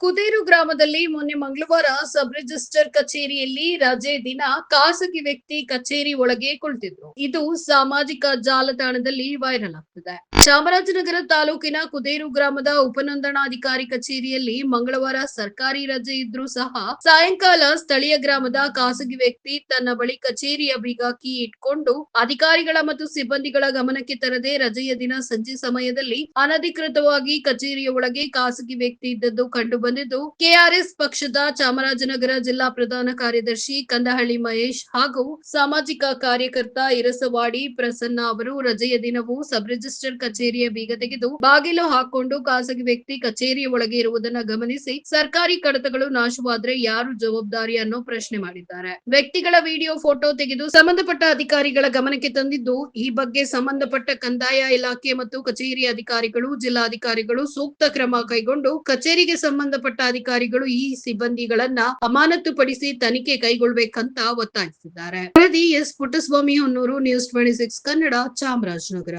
ಕುದೇರು ಗ್ರಾಮದಲ್ಲಿ ಮೊನ್ನೆ ಮಂಗಳವಾರ ಸಬ್ ರಿಜಿಸ್ಟರ್ ಕಚೇರಿಯಲ್ಲಿ ರಜೆ ದಿನ ಖಾಸಗಿ ವ್ಯಕ್ತಿ ಕಚೇರಿ ಒಳಗೆ ಕುಳಿತಿದ್ರು. ಇದು ಸಾಮಾಜಿಕ ಜಾಲತಾಣದಲ್ಲಿ ವೈರಲ್ ಆಗ್ತಿದೆ. ಚಾಮರಾಜನಗರ ತಾಲೂಕಿನ ಕುದೇರು ಗ್ರಾಮದ ಉಪನೋಂದಣಾಧಿಕಾರಿ ಕಚೇರಿಯಲ್ಲಿ ಮಂಗಳವಾರ ಸರ್ಕಾರಿ ರಜೆ ಇದ್ರೂ ಸಹ ಸಾಯಂಕಾಲ ಸ್ಥಳೀಯ ಗ್ರಾಮದ ಖಾಸಗಿ ವ್ಯಕ್ತಿ ತನ್ನ ಬಳಿ ಕಚೇರಿಯ ಬೀಗ ಕೀ ಇಟ್ಕೊಂಡು ಅಧಿಕಾರಿಗಳ ಮತ್ತು ಸಿಬ್ಬಂದಿಗಳ ಗಮನಕ್ಕೆ ತರದೆ ರಜೆಯ ದಿನ ಸಂಜೆ ಸಮಯದಲ್ಲಿ ಅನಧಿಕೃತವಾಗಿ ಕಚೇರಿಯ ಒಳಗೆ ಖಾಸಗಿ ವ್ಯಕ್ತಿ ಇದ್ದದ್ದು ಕಂಡು ಬಂದಿದ್ದು ಕೆಆರ್ಎಸ್ ಪಕ್ಷದ ಚಾಮರಾಜನಗರ ಜಿಲ್ಲಾ ಪ್ರಧಾನ ಕಾರ್ಯದರ್ಶಿ ಕಂದಹಳ್ಳಿ ಮಹೇಶ್ ಹಾಗೂ ಸಾಮಾಜಿಕ ಕಾರ್ಯಕರ್ತ ಇರಸವಾಡಿ ಪ್ರಸನ್ನ ಅವರು ರಜೆಯ ದಿನವೂ ಸಬ್ ರಿಜಿಸ್ಟರ್ ಕಚೇರಿಯ ಬೀಗ ತೆಗೆದು ಬಾಗಿಲು ಹಾಕೊಂಡು ಖಾಸಗಿ ವ್ಯಕ್ತಿ ಕಚೇರಿಯ ಒಳಗೆ ಇರುವುದನ್ನ ಗಮನಿಸಿ ಸರ್ಕಾರಿ ಕಡತಗಳು ನಾಶವಾದ್ರೆ ಯಾರು ಜವಾಬ್ದಾರಿ ಅನ್ನೋ ಪ್ರಶ್ನೆ ಮಾಡಿದ್ದಾರೆ. ವ್ಯಕ್ತಿಗಳ ವಿಡಿಯೋ, ಫೋಟೋ ತೆಗೆದು ಸಂಬಂಧಪಟ್ಟ ಅಧಿಕಾರಿಗಳ ಗಮನಕ್ಕೆ ತಂದಿದ್ದು ಈ ಬಗ್ಗೆ ಸಂಬಂಧಪಟ್ಟ ಕಂದಾಯ ಇಲಾಖೆ ಮತ್ತು ಕಚೇರಿ ಅಧಿಕಾರಿಗಳು, ಜಿಲ್ಲಾಧಿಕಾರಿಗಳು ಸೂಕ್ತ ಕ್ರಮ ಕೈಗೊಂಡು ಕಚೇರಿಗೆ ಸಂಬಂಧಪಟ್ಟ ಅಧಿಕಾರಿಗಳು ಈ ಸಿಬ್ಬಂದಿಗಳನ್ನ ಅಮಾನತುಪಡಿಸಿ ತನಿಖೆ ಕೈಗೊಳ್ಳಬೇಕಂತ ಒತ್ತಾಯಿಸಿದ್ದಾರೆ. ವರದಿ S Puttaswamy Honnur, news twenty six Kannada, Chamarajanagar.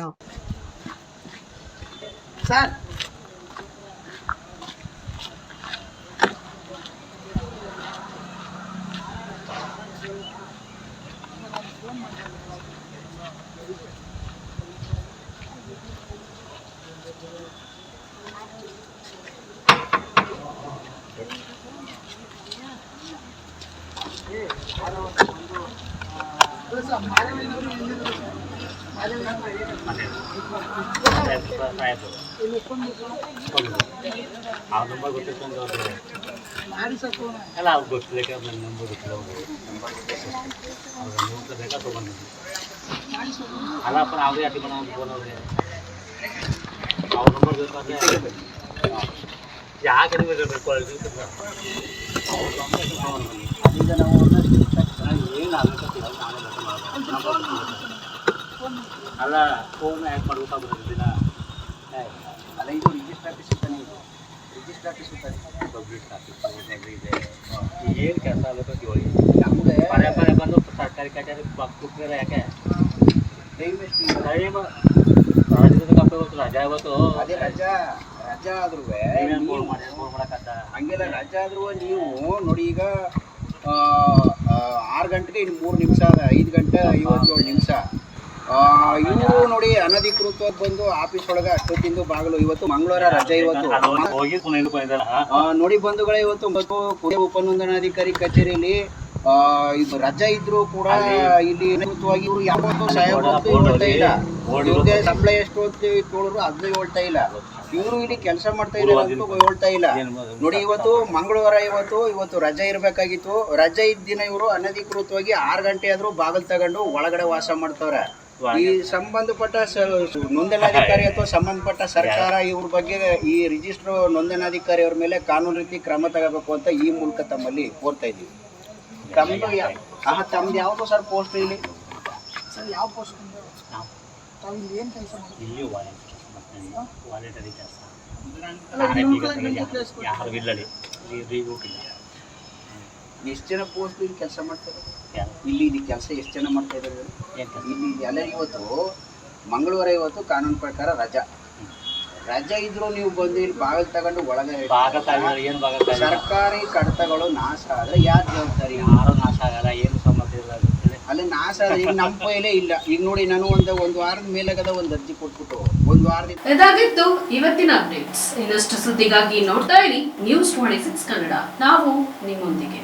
ಆ ನಂಬರ್ ಗೊತ್ತಿತ್ತು ಅಂದ್ರೆ ಅವ್ರಿಗೆ ಅಲ್ಲ ಅವ್ರು ಗೊತ್ತಿಲ್ಲ ನನ್ನ ನಂಬರ್ ಗೊತ್ತಿಲ್ಲ ಅವ್ರಿಗೆ ಅವ್ರ ನಂಬರ್ ಬೇಕಾ ತೊಗೊಂಡಿದ್ದೆ ಅಲ್ಲಪ್ಪ ಅವ್ರಿಗೆ ಅತಿ ಮಾಡೋ ಒಂದು ಫೋನ್ ಅವ್ರಿಗೆ ಅವ್ರ ನಂಬರ್ ಬೇಕಾದ್ರೆ ಯಾಕೆ ನಿಮಗೆ ಬೇಕು ಅವ್ರ ಅದೀಗ ನಾವು ಅಲ್ಲ ಫೋನ್ ಹ್ಯಾಕ್ ಮಾಡ್ಬೇಕಾಗ್ತದೆ ದಿನ ಅಲ್ಲ ಇದು ರಿಜಿಸ್ಟರ್ ಆಫೀಸ್ ತಾನೆ ಇದು ರಿಜಿಸ್ಟರ್ ಆಫೀಸ್ ತಾನೆ ಪಬ್ಲಿಕ್ ಆಫೀಸ್ ಇದೆ ಏನು ಕೆಲಸ ಆಗಬೇಕು ಹೇಳಿ ನಮ್ಗೆ ಪದೇ ಪದೇ ಬಂದು ಸರ್ಕಾರಿ ಕಚೇರಿ ಕೂತ್ರೆ ಯಾಕೆ ಟೈಮ್ ಎಷ್ಟು ಈಗ? ಟೈಮ್ ರಾಜ್ಯದ ಕಪ್ಪೆ ಇವತ್ತು ರಜಾ ಇವತ್ತು ಅದೇ ರಜಾ ರಜಾ ಆದ್ರೂ ನೀವೇನು ಫೋನ್ ಮಾಡಿ ಫೋನ್ ಮಾಡಕ್ಕಂತ ಹಂಗೆಲ್ಲ ರಜಾ ಆದ್ರೂ ನೀವು ನೋಡಿ ಈಗ ಆ, ಆ, ಆರು ಗಂಟೆಗೆ ಇನ್ನು ಮೂರು ನಿಮಿಷ ಐದ್ ಗಂಟೆ ಐವತ್ತೇಳು ನಿಮಿಷ. ಇವರು ನೋಡಿ ಅನಧಿಕೃತವಾಗಿ ಬಂದು ಆಫೀಸ್ ಒಳಗೆ ಅಷ್ಟೊತ್ತಿಂದು ಬಾಗಿಲು ಇವತ್ತು ಮಂಗಳವಾರ ರಜೆ ಇವತ್ತು. ನೋಡಿ ಬಂಧುಗಳೇ ಇವತ್ತು ಉಪನೋಂದಣಾಧಿಕಾರಿ ಕಚೇರಿಯಲ್ಲಿ ಇದು ರಜಾ ಇದ್ರು ಕೂಡ ಇಲ್ಲಿ ನಿಯಮಿತವಾಗಿ ಇವರು ಯಾವತ್ತೂ ಸಾಹೇಬ್ ಹೇಳ್ತಾ ಇಲ್ಲ. ಇವ್ರಿಗೆ ಸಂಬಳ ಎಷ್ಟು ಅಂತ ಕೇಳಿದ್ರು ಅದನ್ನ ಹೇಳ್ತಾ ಇಲ್ಲ. ಇವರು ಇಲ್ಲಿ ಕೆಲಸ ಮಾಡ್ತಾ ಇದ್ರು ಅಂತ ಹೇಳ್ತಾ ಇಲ್ಲ. ನೋಡಿ ಇವತ್ತು ಮಂಗಳವಾರ ಇವತ್ತು ಇವತ್ತು ರಜೆ ಇರಬೇಕಾಗಿತ್ತು. ರಜೆ ಇದ್ದ ದಿನ ಇವರು ಅನಧಿಕೃತವಾಗಿ ಆರು ಗಂಟೆ ಆದ್ರೂ ಬಾಗಿಲು ತಗೊಂಡು ಒಳಗಡೆ ವಾಸ ಮಾಡ್ತವ್ರೆ. ಈ ಸಂಬಂಧಪಟ್ಟ ನೋಂದಣಾಧಿಕಾರಿ ಅಥವಾ ಸಂಬಂಧಪಟ್ಟ ಸರ್ಕಾರ ಇವ್ರ ಬಗ್ಗೆ ಈ ರಿಜಿಸ್ಟರ್ ನೋಂದಣಾಧಿಕಾರಿ ಅವ್ರ ಮೇಲೆ ಕಾನೂನು ರೀತಿ ಕ್ರಮ ತಗೋಬೇಕು ಅಂತ ಈ ಮೂಲಕ ತಮ್ಮಲ್ಲಿ ಕೋರ್ತಾ ಇದ್ದೀವಿ. ತಮ್ಮದು ಆಹ, ತಮ್ದು ಯಾವುದು ಸರ್ ಪೋಸ್ಟ್ ಇಲ್ಲಿ? ಇಲ್ಲಿ ಯಾವ ಕೆಲಸ ನಾನೇ ಬೀಗ ಕೆಲಸ ಯಾರು ಎಷ್ಟು ಜನ ಪೋಸ್ಟ್ ಇಲ್ಲಿ ಕೆಲಸ ಮಾಡ್ತಾರೆ? ಇಲ್ಲಿ ಇಲ್ಲಿ ಕೆಲಸ ಎಷ್ಟು ಜನ ಮಾಡ್ತಾ ಇದ್ದಾರೆ? ಏನು ಇಲ್ಲಿ ಎಲ್ಲ ಇವತ್ತು ಮಂಗಳವಾರ ಇವತ್ತು ಕಾನೂನು ಪ್ರಕಾರ ರಜಾ. ರಜಾ ಇದ್ರು ನೀವು ಬಂದು ಇಲ್ಲಿ ಬಾಗಿಲು ತಗೊಂಡು ಒಳಗೆ ಏನು ಸರ್ಕಾರಿ ಕಡತಗಳು ನಾಶ ಆದ್ರೆ ಯಾರು ಜವಾಬ್ದಾರಿ? ಯಾರು ನಾಶ ಆಗಲ್ಲ ಏನು ಸಮಸ್ಯೆ ಇಲ್ಲ. ಅಲ್ಲಿ ನಾಶ ಆದ್ರೆ ಈಗ ನಮ್ಮ ಕೈಲೇ ಇಲ್ಲ. ಈಗ ನೋಡಿ ನಾನು ಒಂದು ಒಂದು ವಾರದ ಮೇಲಾಗದ ಒಂದು ಅರ್ಜಿ ಕೊಟ್ಬಿಟ್ಟು ಒಂದು ವಾರದಿಂದ ಇದಾಗಿತ್ತು ಇವತ್ತಿನ ಅಪ್ಡೇಟ್ಸ್. ಇನ್ನಷ್ಟು ಸುದ್ದಿಗಾಗಿ ನೋಡ್ತಾ ಇರಿ. ನ್ಯೂಸ್ ಟ್ವೆಂಟಿ ಸಿಕ್ಸ್ ಕನ್ನಡ ನಾವು ನಿಮ್ಮೊಂದಿಗೆ.